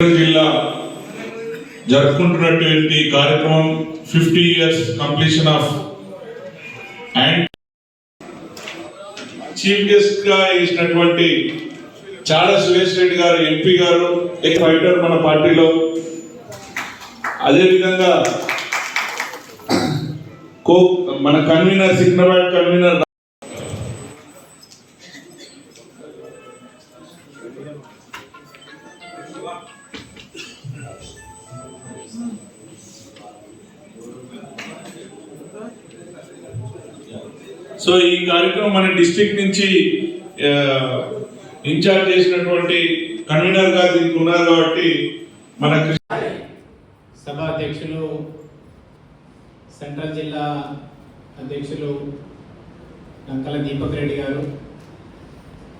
జిల్లా జరుపుకుంటున్నటువంటి కార్యక్రమం fifty years completion of and chief గెస్ట్గా ఇచ్చినటువంటి చాలా సురేష్ రెడ్డి గారు ఎంపీ గారు ఎక్ ఫైటర్ మన పార్టీలో. అదేవిధంగా కో మన కన్వీనర్ సికింద్రాబాద్ కన్వీనర్ సో ఈ కార్యక్రమం మన డిస్ట్రిక్ట్ నుంచి ఇన్ఛార్జ్ చేసినటువంటి కన్వీనర్ గారు దీనికి ఉన్నారు కాబట్టి మన సభ అధ్యక్షులు సెంట్రల్ జిల్లా అధ్యక్షులు లంకల దీపక్ రెడ్డి గారు.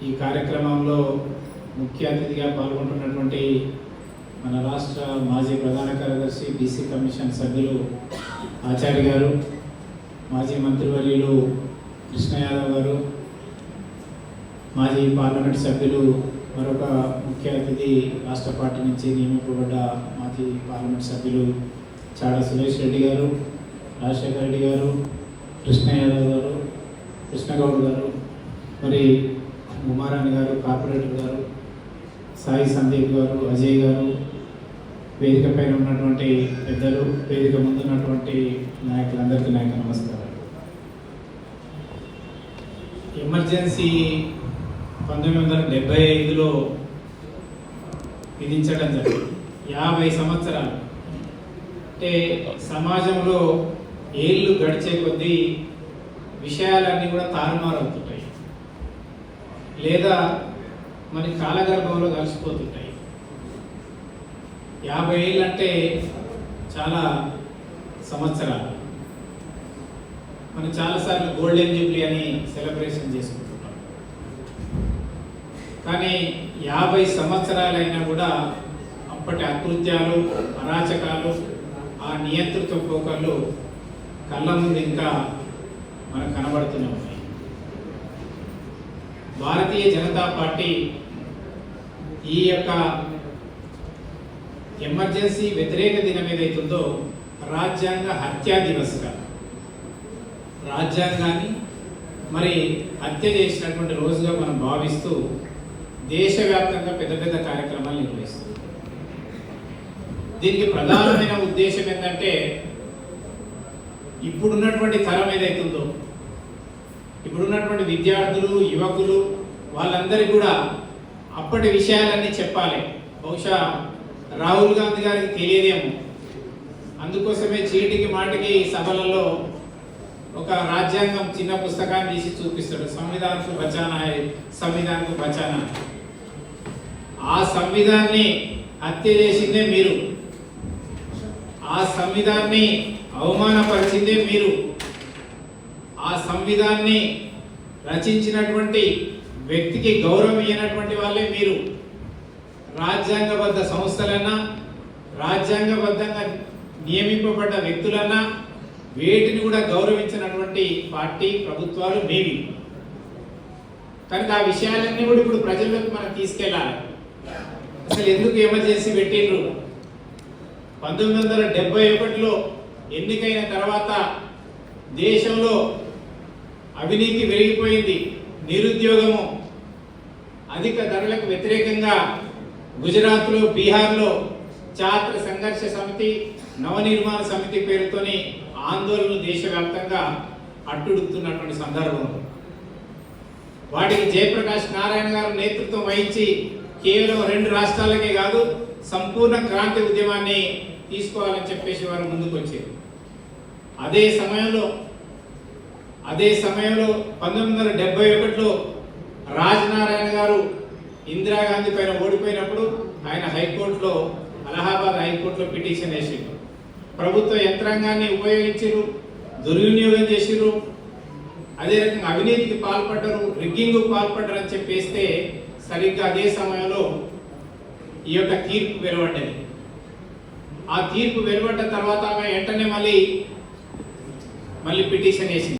ఈ కార్యక్రమంలో ముఖ్య అతిథిగా పాల్గొంటున్నటువంటి మన రాష్ట్ర మాజీ ప్రధాన కార్యదర్శి బీసీ కమిషన్ సభ్యులు ఆచార్య గారు మాజీ మంత్రివర్యులు కృష్ణ యాదవ్ గారు మాజీ పార్లమెంట్ సభ్యులు మరొక ముఖ్య అతిథి రాష్ట్ర పార్టీ నుంచి నియమింపబడ్డ మాజీ పార్లమెంట్ సభ్యులు చాడ సురేష్ రెడ్డి గారు రాజశేఖర రెడ్డి గారు కృష్ణ యాదవ్ గారు కృష్ణగౌడ్ గారు మరి ఉమారాణి గారు కార్పొరేటర్ గారు సాయి సందీప్ గారు అజయ్ గారు వేదిక పైన ఉన్నటువంటి పెద్దలు వేదిక ముందు ఉన్నటువంటి నాయకులందరికీ నాయక నమస్కారం ఎమర్జెన్సీ పంతొమ్మిది వందల డెబ్బై ఐదులో విధించడం జరిగింది. యాభై సంవత్సరాలు. అంటే సమాజంలో ఏళ్ళు గడిచే కొద్దీ విషయాలన్నీ కూడా తారుమారవుతుంటాయి. లేదా మన కాలగర్భంలో కలిసిపోతుంటాయి. యాభై ఏళ్ళు అంటే చాలా సంవత్సరాలు. మనం చాలాసార్లు గోల్డెన్ జూబ్లీ అని సెలబ్రేషన్ చేసుకుంటున్నాం కానీ యాభై సంవత్సరాలైనా కూడా అప్పటి అకృత్యాలు అరాచకాలు ఆ నియంతృత్వ పోకలు కళ్ళ ముందు ఇంకా మనకు కనబడుతూనే ఉన్నాయి. భారతీయ జనతా పార్టీ ఈ యొక్క ఎమర్జెన్సీ వ్యతిరేక దినం ఏదైతుందో రాజ్యాంగ హత్యా దివస్గా రాజ్యాంగాన్ని మరి హత్య చేసినటువంటి రోజుగా మనం భావిస్తూ దేశవ్యాప్తంగా పెద్ద పెద్ద కార్యక్రమాలు నిర్వహిస్తుంది. దీనికి ప్రధానమైన ఉద్దేశం ఏంటంటే ఇప్పుడున్నటువంటి తరం ఏదైతుందో ఇప్పుడున్నటువంటి విద్యార్థులు యువకులు వాళ్ళందరికీ కూడా అప్పటి విషయాలన్నీ చెప్పాలి. బహుశా రాహుల్ గాంధీ గారికి తెలియదేమో. అందుకోసమే చీటికి మాటికి సభలలో ఒక రాజ్యాంగం చిన్న పుస్తకాన్ని తీసి చూపిస్తాడు. సంవిధానకు బచానా? సంవిధానకు బచానా? ఆ సంవిధాన్ని హత్య చేసిందే మీరు. ఆ సంవిధాన్ని అవమానపరిచిందే మీరు. ఆ సంవిధాన్ని రచించినటువంటి వ్యక్తికి గౌరవం ఇవ్వనటువంటి వాళ్ళే మీరు. రాజ్యాంగబద్ధ సంస్థలన్నా రాజ్యాంగబద్ధంగా నియమింపబడ్డ వ్యక్తులన్నా వేటిని కూడా గౌరవించినటువంటి పార్టీ ప్రభుత్వాలు మేవి కనుక ఆ విషయాలన్నీ కూడా ఇప్పుడు ప్రజల్లోకి మనం తీసుకెళ్ళాలి. అసలు ఎందుకు ఎమర్జెన్సీ పెట్టిండ్రు? పంతొమ్మిది వందల డెబ్బై ఒకటిలో ఎన్నికైన తర్వాత దేశంలో అవినీతి పెరిగిపోయింది నిరుద్యోగము అధిక ధరలకు వ్యతిరేకంగా గుజరాత్లో బీహార్లో ఛాత్ర సంఘర్ష సమితి నవనిర్మాణ సమితి పేరుతోని ఆందోళనలు దేశవ్యాప్తంగా అట్టుడుతున్నటువంటి సందర్భంలో వాటికి జయప్రకాష్ నారాయణ గారు నేతృత్వం వహించి కేవలం రెండు రాష్ట్రాలకే కాదు సంపూర్ణ క్రాంతి ఉద్యమాన్ని తీసుకోవాలని చెప్పేసి వారు ముందుకు వచ్చారు. అదే సమయంలో అదే సమయంలో పంతొమ్మిది వందల డెబ్బై ఒకటిలో రాజనారాయణ గారు ఇందిరాగాంధీ పైన ఓడిపోయినప్పుడు ఆయన హైకోర్టులో అలహాబాద్ హైకోర్టులో పిటిషన్ వేసిండు. ప్రభుత్వ యంత్రాంగాన్ని ఉపయోగించరు దుర్వినియోగం చేసిరు అదే రకంగా అవినీతికి పాల్పడ్డరు రిగ్గింగ్కు పాల్పడ్డరు అని చెప్పేస్తే సరిగ్గా అదే సమయంలో ఈ యొక్క తీర్పు వెలువడ్డది. ఆ తీర్పు వెలువడ్డ తర్వాత ఆమె వెంటనే మళ్ళీ మళ్ళీ పిటిషన్ వేసింది.